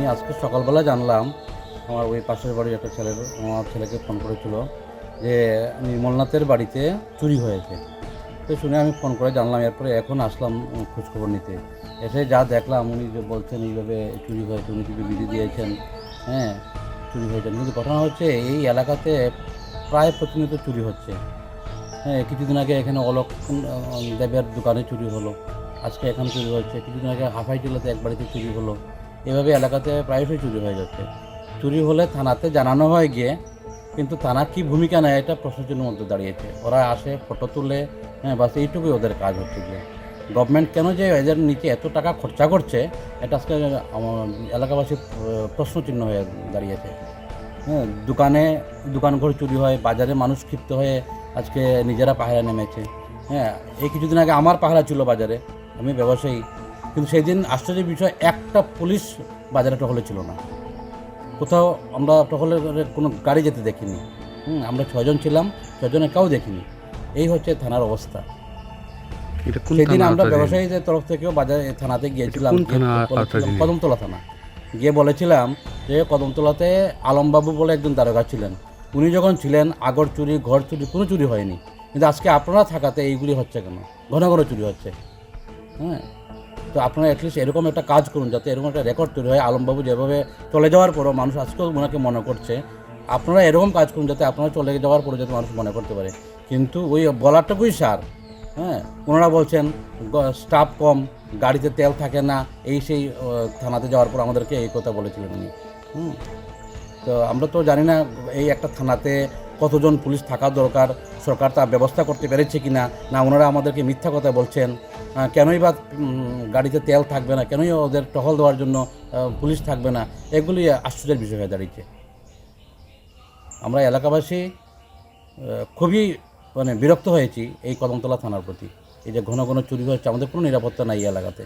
আমি আজকে সকালবেলা জানলাম আমার ওই পাশের বাড়ির একটা ছেলের, আমার ছেলেকে ফোন করেছিল যে নির্মলনাথের বাড়িতে চুরি হয়েছে। তো শুনে আমি ফোন করে জানলাম, এরপরে এখন আসলাম খোঁজখবর নিতে। এসে যা দেখলাম, উনি যে বলছেন এইভাবে চুরি হয়েছে, উনি কিছু বিধি দিয়েছেন? হ্যাঁ চুরি হয়েছে। কিন্তু ঘটনা হচ্ছে, এই এলাকাতে প্রায় প্রতিনিয়ত চুরি হচ্ছে। হ্যাঁ কিছুদিন আগে এখানে অলোক দেবের দোকানে চুরি হলো। আজকে এখানে চুরি হচ্ছে কিছুদিন আগে হাফাই জেলাতে এক বাড়িতে চুরি হলো। এভাবে এলাকাতে প্রায়শই চুরি হয়ে যাচ্ছে। চুরি হলে থানাতে জানানো হয় গিয়ে কিন্তু থানা কি ভূমিকা নেয় এটা প্রশাসনের মধ্যে দাঁড়িয়েছে। ওরা আসে ফটো তুলে হ্যাঁ বাস এইটুকুই ওদের কাজ হচ্ছে গিয়ে। গভর্নমেন্ট কেন যে এদের নিচে এত টাকা খরচা করছে এটা আজকে আহ, প্রশ্নচিহ্ন হয়ে দাঁড়িয়েছে। হ্যাঁ দোকানে দোকান ঘর চুরি হয় বাজারে মানুষ ক্ষিপ্ত হয়ে আজকে নিজেরা পাহারা নেমেছে। হ্যাঁ এই কিছুদিন আগে আমার পাহারা ছিল বাজারে। আমি ব্যবসায়ী। কিন্তু সেই দিন আশ্চর্যের বিষয় একটা পুলিশ বাজারে টহলে ছিল না। কোথাও আমরা টহলে কোনো গাড়ি যেতে দেখিনি। হুম আমরা ছজন ছিলাম ছজনে কাউ দেখিনি। এই হচ্ছে থানার অবস্থা। সেদিন আমরা ব্যবসায়ীদের তরফ থেকেও বাজারে থানাতে গিয়েছিলাম? কদমতলা থানা গিয়ে বলেছিলাম যে কদমতলাতে আলমবাবু বলে একজন দারোগা ছিলেন। উনি যখন ছিলেন আগর চুরি ঘর চুরি কোনো চুরি হয়নি। কিন্তু আজকে আপনারা থাকাতে এইগুলি হচ্ছে কেন? ঘন ঘন চুরি হচ্ছে। হ্যাঁ? তো আপনারা অ্যাটলিস্ট এরকম একটা কাজ করুন যাতে এরকম একটা রেকর্ড তৈরি হয়। আলমবাবু যেভাবে চলে যাওয়ার পরও মানুষ আজকেও ওনাকে মনে করছে। আপনারা এরকম কাজ করুন যাতে আপনারা চলে যাওয়ার পরে যাতে মানুষ মনে করতে পারে। কিন্তু ওই বলারটুকুই সার হ্যাঁ ওনারা বলছেন স্টাফ কম, গাড়িতে তেল থাকে না। এই সেই থানাতে যাওয়ার পর আমাদেরকে এই কথা বলেছিলেন উনি। হুম, তো আমরা তো জানি না এই একটা থানাতে কতজন পুলিশ থাকা দরকার, সরকার তা ব্যবস্থা করতে পেরেছে কি না না, ওনারা আমাদেরকে মিথ্যা কথা বলছেন। কেনই বা গাড়িতে তেল থাকবে না, কেনই ওদের টহল দেওয়ার জন্য পুলিশ থাকবে না, এগুলি আশ্চর্যের বিষয় হয়ে দাঁড়িয়েছে। আমরা এলাকাবাসী খুবই মানে বিরক্ত হয়েছি এই কদমতলা থানার প্রতি। এই যে ঘন ঘন চুরি হচ্ছে, আমাদের কোনো নিরাপত্তা নাই এই এলাকাতে।